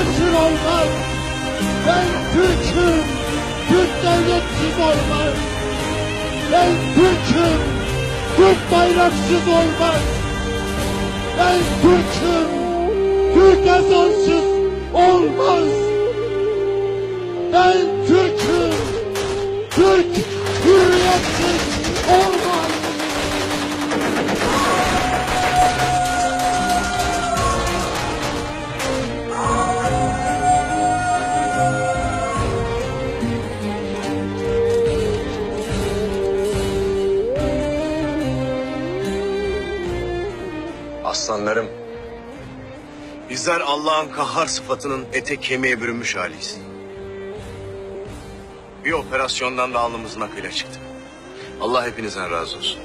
esir olmaz. Ben Türk'üm. Türk devletsiz olmaz. Ben Türk'üm. Türk bayraksız olmaz. Ben Türk'üm. Türk ezansız olmaz. Ben Türk'üm. Türk hürriyetsiz olmaz. Aslanlarım. Bizler Allah'ın kahhar sıfatının ete kemiğe bürünmüş haliyiz. Bir operasyondan da alnımızın akıyla çıktık. Allah hepinizden razı olsun.